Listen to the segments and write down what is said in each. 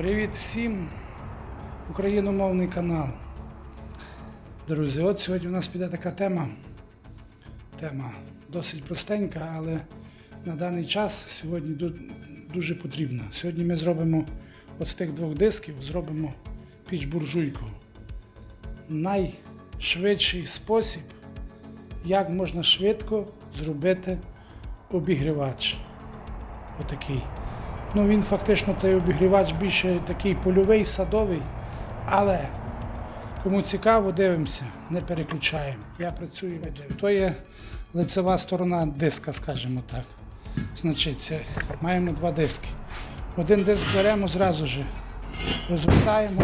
Привіт всім! Україномовний канал. Друзі, от сьогодні у нас піде така тема. Тема досить простенька, але на даний час сьогодні дуже потрібна. Сьогодні ми зробимо от з тих двох дисків зробимо піч буржуйку. Найшвидший спосіб, як можна швидко зробити обігрівач. Отакий. Ну він фактично той обігрівач більше такий польовий, садовий. Але кому цікаво, дивимося, не переключаємо. Я працюю веде. То є лицева сторона диска, скажімо так. Значить, це, маємо два диски. Один диск беремо зразу ж, розвертаємо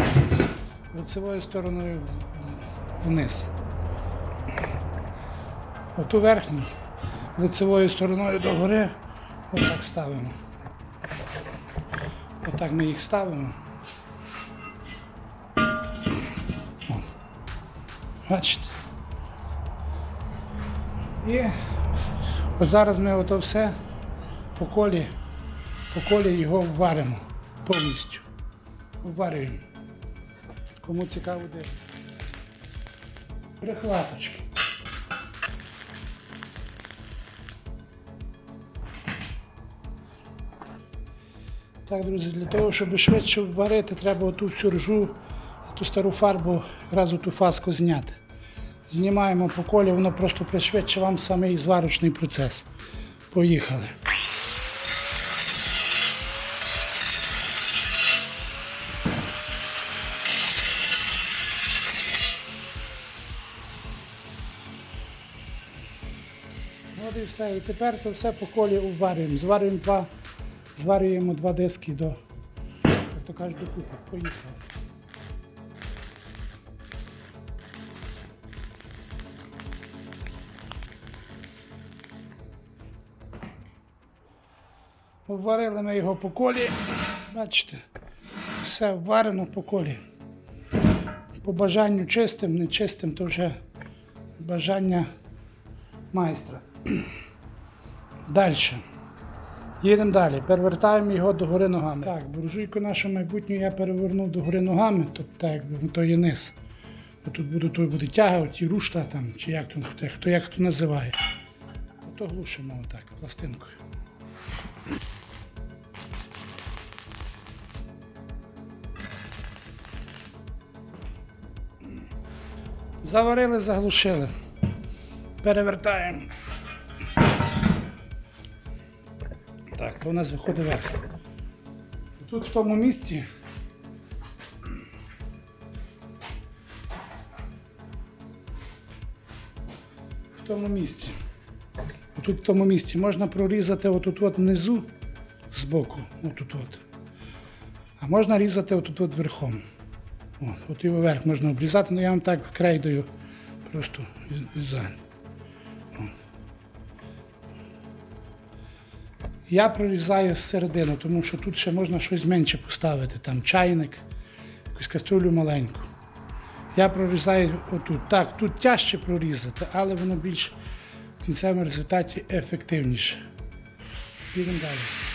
лицевою стороною вниз. Оту верхню лицевою стороною догори отак ставимо. Отак ми їх ставимо. О. Бачите? І от зараз ми ото все по колі, по колі його варимо повністю. Варюємо. Кому цікаво дивитися. Прихваточки. Так, друзі, для того, щоб швидше варити, треба оту всю ржу, ту стару фарбу, одразу ту фаску зняти. Знімаємо по колі, воно просто пришвидше вам самий зварочний процес. Поїхали. От і все. І тепер то все по колі уварюємо. Зварюємо два, зварюємо два диски до, як то кажуть, докупи. Поїхали. Обварили ми його по колі. Бачите, все варено по колі. По бажанню чистим, не чистим, то вже бажання майстра. Далі. Їдемо далі. Перевертаємо його догори ногами. Так, буржуйку нашу майбутню я перевернув догори ногами, тобто так, якби то є низ. Тут буде, тут буде тяга, оті рушта там, чи як то хто, як хто називає. Ото глушимо отак, пластинкою. Заварили, заглушили. Перевертаємо. Так, то у нас виходить вверх. Тут в тому місці. В тому місці. Тут в тому місці можна прорізати отут от внизу збоку, отут от. А можна різати отут от верхом. От, от і вверх можна обрізати, але я вам так крейдою просто візуально. Я прорізаю зсередину, тому що тут ще можна щось менше поставити, там чайник, якусь каструлю маленьку. Я прорізаю отут. Так, тут тяжче прорізати, але воно більш в кінцевому результаті ефективніше. Підемо далі.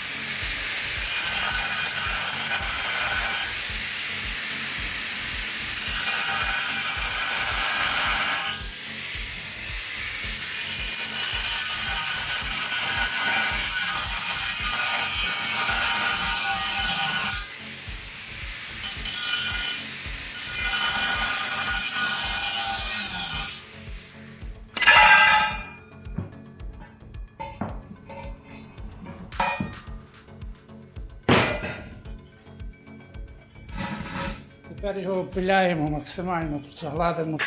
Тепер його опиляємо максимально, тут загладимо.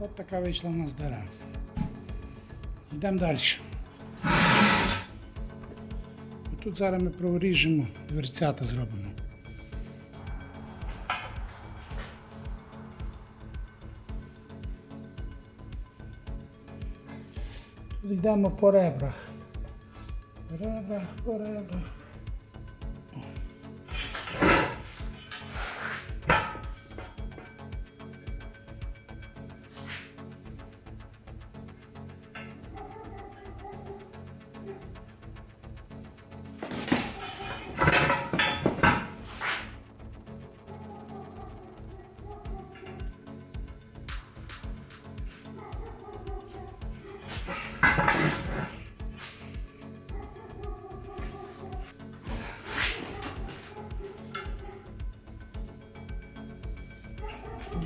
От така вийшла в нас дара. Йдемо далі. Тут зараз ми проріжемо, дверцята зробимо. Тут йдемо по ребрах. Пореба, пореба. —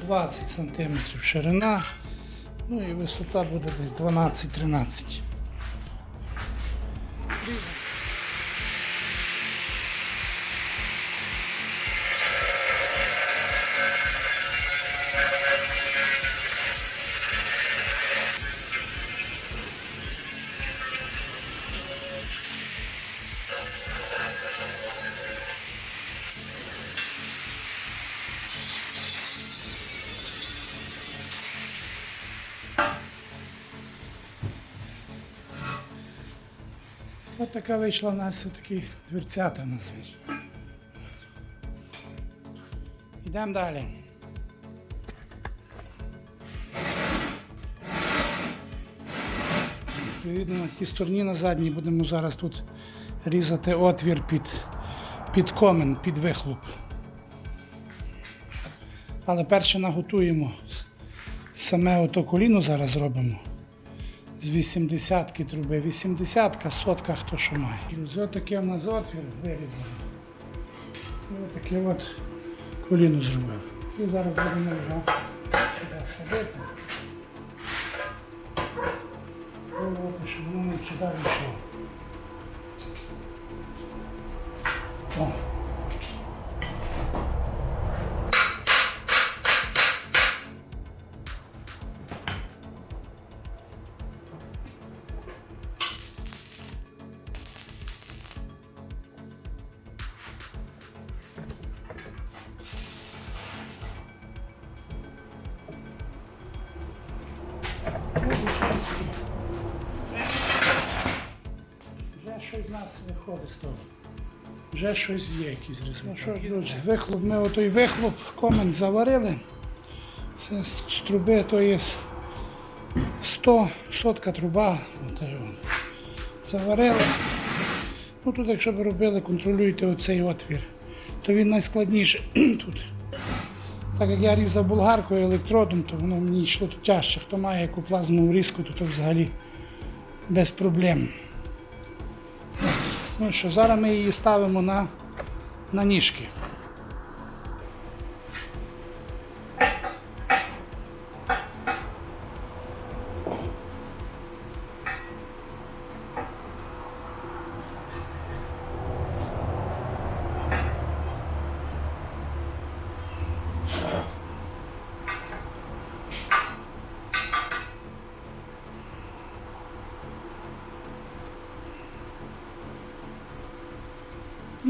20 см ширина, ну і висота буде десь 12-13. Ось така вийшла в нас такі дверцята у нас. Йдемо далі. Відповідно, на тій стороні на задній будемо зараз тут різати отвір під, під комен, під вихлоп. Але перше наготуємо саме ото коліно зараз зробимо з 80-ки труби. 80-ка, сотка, хто що має. Друзі, отакий у нас отвір вирізаний. І отаке от коліно зробив. І зараз будемо його сюди садити. Пробувати, щоб воно не сюди вийшло. О. нас виходить з того. Вже щось є, якийсь результат. Ну що ж, друзі, вихлоп, ми отой вихлоп, комен заварили. Це з, труби то є 100, сотка труба. Заварили. Ну тут, якщо ви робили, контролюйте оцей отвір, то він найскладніший тут. Так як я різав болгаркою електродом, то воно мені йшло тут тяжче. Хто має яку плазмову різку, то, то взагалі без проблем. Ну що, зараз ми її ставимо на, на ніжки.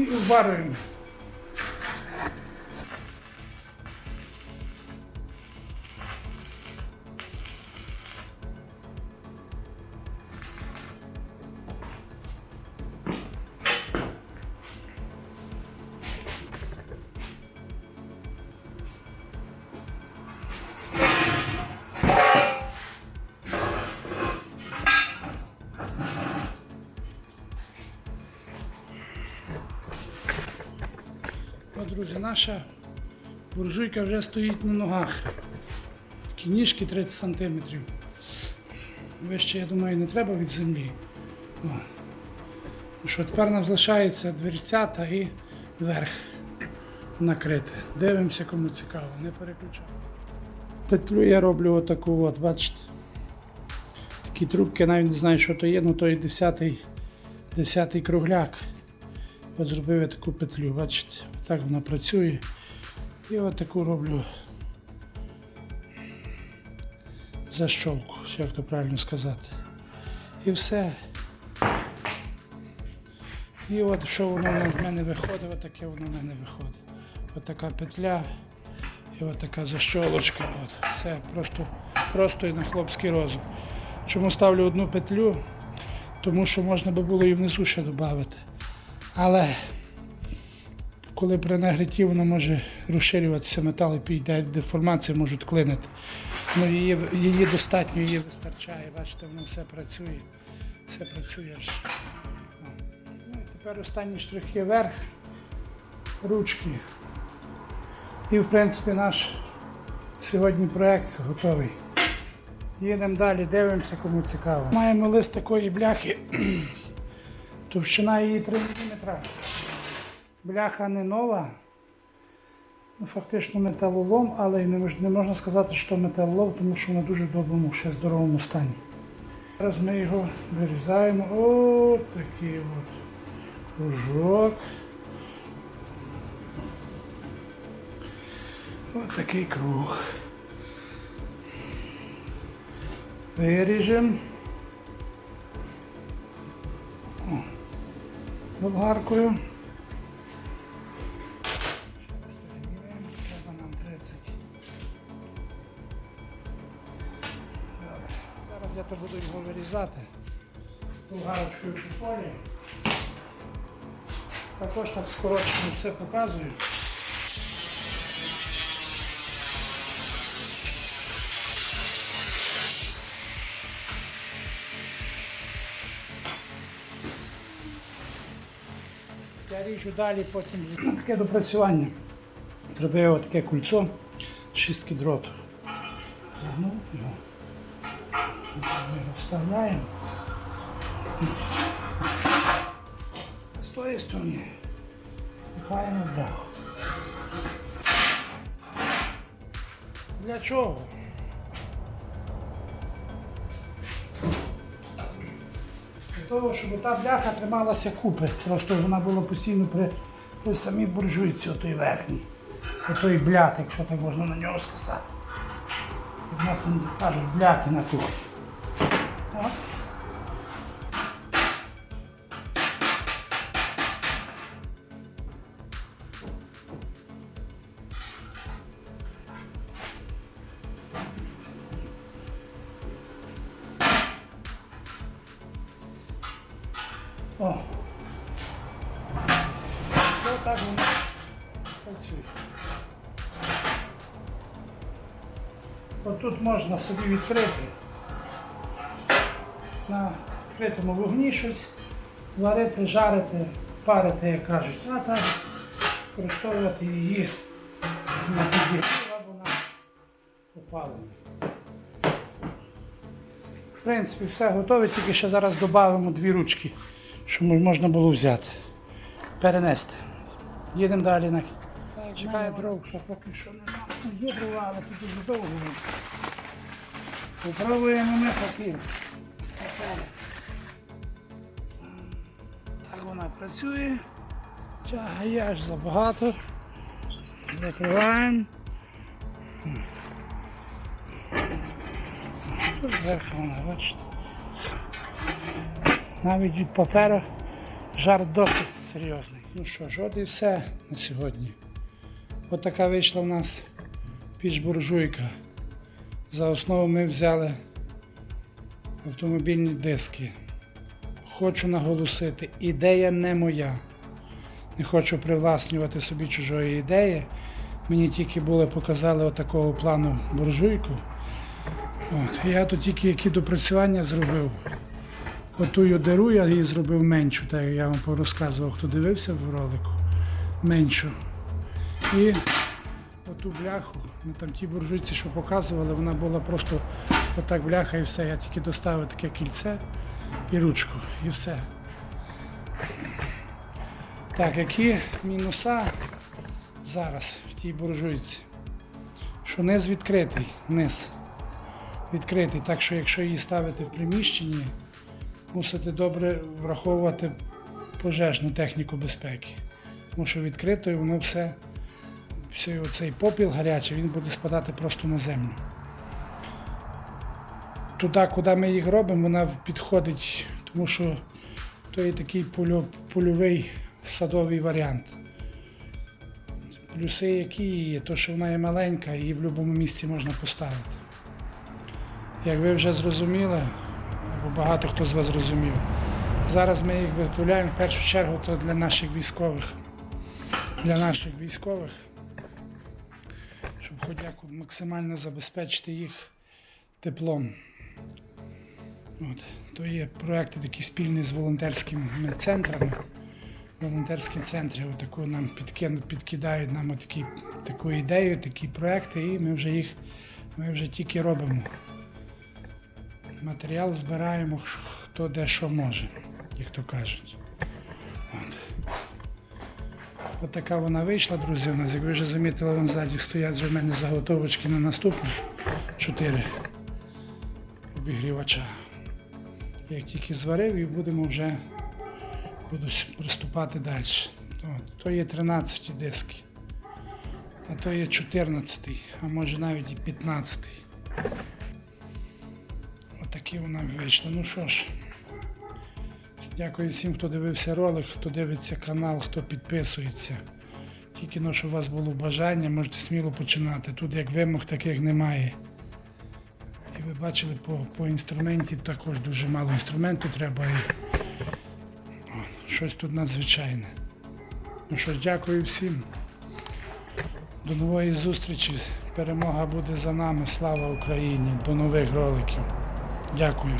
І. друзі, наша буржуйка вже стоїть на ногах. Такі ніжки 30 см. Вище, я думаю, не треба від землі. О. Ну Що, тепер нам залишається дверцята і верх накрити. Дивимося, кому цікаво, не переключаємо. Петлю я роблю отаку, от, бачите. Такі трубки, навіть не знаю, що то є, ну то є 10 10 кругляк. Зробив я таку петлю, бачите, так вона працює. І от таку роблю защолку, як то правильно сказати. І все. І от що воно в мене виходить, от таке воно в мене виходить. От така петля і от така защолочка. От. Все просто, просто і на хлопський розум. Чому ставлю одну петлю? тому що можна би було і внизу ще додати. Але коли при нагрітті воно може розширюватися, метал і піде деформація, можуть клинити. Ну, її, її достатньо, її вистачає. Бачите, воно все працює. Все працює. Ну, і тепер останні штрихи вверх, ручки. І в принципі наш сьогодні проект готовий. Їдемо далі, дивимося, кому цікаво. Маємо лист такої бляхи. Товщина її 3 мм. Бляха не нова. Ну, фактично металолом, але не, можна сказати, що металолом, тому що вона дуже доброму, ще здоровому стані. Зараз ми його вирізаємо. Ось такий от кружок. Ось такий круг. Виріжемо. 30. Зараз. Зараз я то буду його вирізати Угарочкою по полі. Також так скорочено все показую. Ріжу далі, потім таке допрацювання. Зробив таке кульцо, шістки дроту. Загнув його. Ми його вставляємо. З тої сторони пихаємо бляху. Для чого? Того, щоб та бляха трималася купи. Просто вона була постійно при, при самій буржуйці, отой верхній. Отой бляк, якщо так можна на нього сказати. У нас там кажуть, бляки на кухні. Отут можна собі відкрити на відкритому вогні щось, варити, жарити, парити, як кажуть, а так використовувати її на підігрів або на опалення. В принципі, все готове, тільки ще зараз додамо дві ручки, щоб можна було взяти. Перенести. Їдемо далі на Чекає дров, що поки що нема. Ну, Є дрова, але тут дуже довго. Попробуємо ми поки. Так вона працює. Тягає аж забагато. Закриваємо. Зверху вона, бачите. Навіть від паперу жар досить серйозний. Ну що ж, от і все на сьогодні. От така вийшла в нас піч буржуйка. За основу ми взяли автомобільні диски. Хочу наголосити, ідея не моя. Не хочу привласнювати собі чужої ідеї. Мені тільки були показали отакого плану буржуйку. От, я тут тільки які допрацювання зробив. Отую диру я її зробив меншу, так як я вам порозказував, хто дивився в ролику. Меншу. І оту бляху, ну там ті буржуйці, що показували, вона була просто отак бляха і все. Я тільки доставив таке кільце і ручку, і все. Так, які мінуса зараз в тій буржуйці? Що низ відкритий, низ відкритий, так що якщо її ставити в приміщенні, мусите добре враховувати пожежну техніку безпеки. Тому що відкритою воно все, все цей попіл гарячий, він буде спадати просто на землю. Туди, куди ми їх робимо, вона підходить, тому що то є такий польо- польовий садовий варіант. Плюси, які є, то що вона є маленька, її в будь-якому місці можна поставити. Як ви вже зрозуміли, або багато хто з вас зрозумів, Зараз ми їх виготовляємо в першу чергу то для наших військових. Для наших військових, щоб хоч як максимально забезпечити їх теплом. От. То є проекти такі спільні з волонтерськими центрами. Волонтерські центри отаку нам підкидають нам такі, таку ідею, такі проекти, і ми вже їх ми вже тільки робимо. Матеріал збираємо, хто де що може, як то кажуть. От. От така вона вийшла, друзі, у нас. Як ви вже замітили, вон ззаді стоять в мене заготовочки на наступні чотири обігрівача. Як тільки зварив і будемо вже буду с- приступати далі. От, то є 13 диски, а то є 14, а може навіть і 15. Отакі вона вийшла. Ну що ж, дякую всім, хто дивився ролик, хто дивиться канал, хто підписується. Тільки ну, щоб у вас було бажання, можете сміло починати. Тут як вимог таких немає. І ви бачили по, по інструменті також дуже мало інструменту треба. І, о, щось тут надзвичайне. Ну що ж, дякую всім. До нової зустрічі. Перемога буде за нами. Слава Україні! До нових роликів. Дякую.